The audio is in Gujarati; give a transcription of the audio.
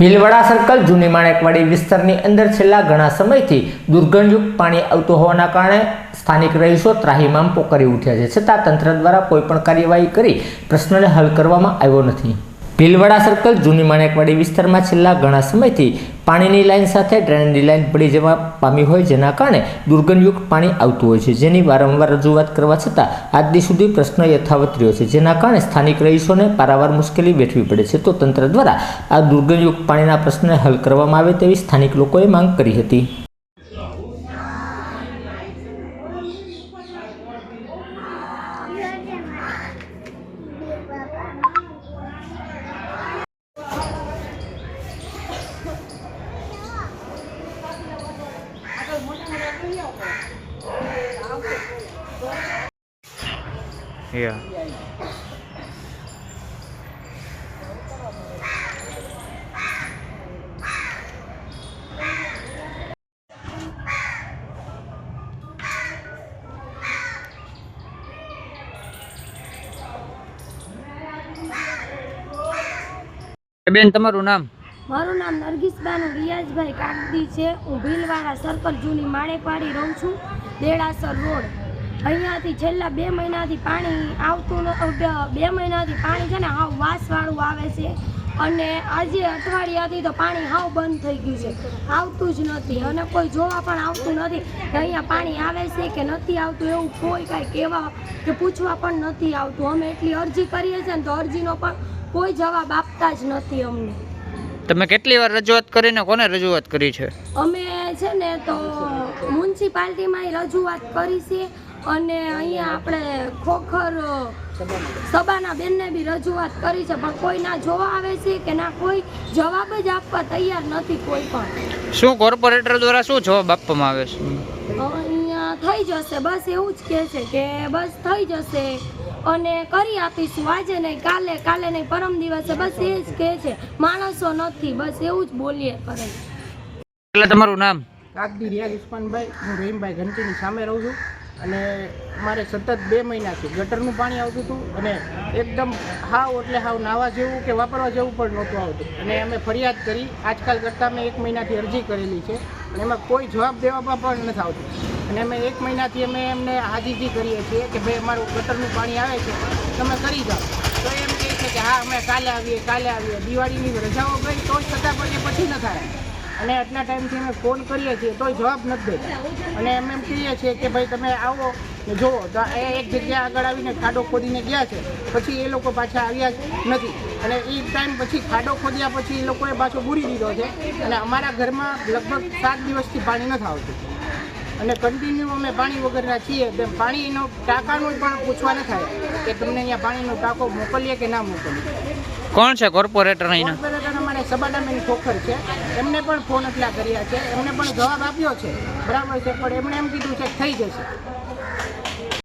ભીલવાડા સર્કલ જૂની માણેકવાડી વિસ્તારની અંદર છેલ્લા ઘણા સમયથી દુર્ગંધયુક્ત પાણી આવતું હોવાના કારણે સ્થાનિક રહીશો ત્રાહીમામ પોકારી ઉઠ્યા છે. છતાં તંત્ર દ્વારા કોઈપણ કાર્યવાહી કરી પ્રશ્નને હલ કરવામાં આવ્યો નથી. ભીલવાડા સર્કલ જૂની માણેકવાડી વિસ્તારમાં છેલ્લા ઘણા સમયથી પાણીની લાઇન સાથે ડ્રેનેજની લાઇન પડી જવા પામી હોય જેના કારણે દુર્ગંધયુક્ત પાણી આવતું હોય છે. જેની વારંવાર રજૂઆત કરવા છતાં આજ દી સુધી પ્રશ્ન યથાવત રહ્યો છે, જેના કારણે સ્થાનિક રહીશોને પારાવાર મુશ્કેલી વેઠવી પડે છે. તો તંત્ર દ્વારા આ દુર્ગંધયુક્ત પાણીના પ્રશ્નને હલ કરવામાં આવે તેવી સ્થાનિક લોકોએ માંગ કરી હતી. Yeah. બેન તમારું નામ મારું નામ નરગીસબાનું રિયાઝભાઈ કાગદી છે. હું ભીલવાડા સર્કલ જૂની માણેકવાડી રહું છું દેડાસર રોડ. અહીંયાથી છેલ્લા બે મહિનાથી પાણી આવતું બે મહિનાથી પાણી છે ને હાવ વાસવાળું આવે છે. અને આજે અઠવાડિયાથી તો પાણી હાવ બંધ થઈ ગયું છે. આવતું જ નથી. અને કોઈ જોવા પણ આવતું નથી કે અહીંયા પાણી આવે છે કે નથી આવતું એવું કોઈ કાંઈ કહેવા કે પૂછવા પણ નથી આવતું. અમે એટલી અરજી કરીએ છીએ ને તો અરજીનો પણ કોઈ જવાબ આપતા જ નથી અમને. તમે કેટલી વાર રજૂઆત કરીને કોને રજૂઆત કરી છે? અમે છે ને તો મ્યુનિસિપાલિટીમાં રજૂઆત કરી છે અને અહીંયા આપણે ખોખર સભાના બેનને બી રજૂઆત કરી છે પણ કોઈ ના જોવા આવે છે કે ના કોઈ જવાબ જ આપવા તૈયાર નથી કોઈ પણ. શું કોર્પોરેટર દ્વારા શું જવાબ આપવામાં આવે છે? અહીંયા થઈ જશે બસ એવું જ કહે છે કે બસ થઈ જશે. અને કરી આપીશું. આજે નહીં કાલે કાલે નહીં પરમ દિવસે બસ એ જ કહે છે માણસો નથી. બસ એવું જ બોલીએ કરે એટલે તમારું નામ? કાકડી રિયા ઉસ્માનભાઈ હું રહીમભાઈ ઘંટીની સામે રહું છું. અને મારે સતત બે મહિનાથી ગટરનું પાણી આવતું હતું અને એકદમ હાવ એટલે હાવ નાવા જેવું કે વાપરવા જેવું પણ નહોતું આવતું. અને અમે ફરિયાદ કરી આજકાલ કરતાં મેં એક મહિનાથી અરજી કરેલી છે. અને એમાં કોઈ જવાબ દેવામાં પણ નથી આવતું. અને અમે એક મહિનાથી અમે એમને હાજીજી કરીએ છીએ કે ભાઈ અમારું ગટરનું પાણી આવે છે, તમે કરી જાઓ. તો એમ કહે છે કે હા, અમે કાલે આવીએ કાલે આવીએ. દિવાળીની રજાઓ ગઈ તો છતાં પણ એ પછી ન થાય. અને આટલા ટાઈમથી અમે ફોન કરીએ છીએ તોય જવાબ નથી દેતા. અને એમ એમ કહીએ છીએ કે ભાઈ તમે આવો ને જુઓ તો એ એક જગ્યા આગળ આવીને ખાડો ખોદીને ગયા છે પછી એ લોકો પાછા આવ્યા નથી. અને એ ટાઈમ પછી ખાડો ખોદ્યા પછી એ લોકોએ પાછો બૂરી દીધો છે. અને અમારા ઘરમાં લગભગ સાત દિવસથી પાણી નથી આવતું. અને કન્ટિન્યુ અમે પાણી વગરના છીએ તેમ પાણીનો ટાંકાનું પણ પૂછવા ન થાય કે તમને અહીંયા પાણીનો ટાંકો મોકલીએ કે ના મોકલીએ. કોણ છે કોર્પોરેટર અહીંના અમારે સબાડાબેન ખોખર છે. એમને પણ ફોન એટલા કર્યા છે. એમને પણ જવાબ આપ્યો છે. બરાબર છે. પણ એમણે એમ કીધું છે થઈ જશે.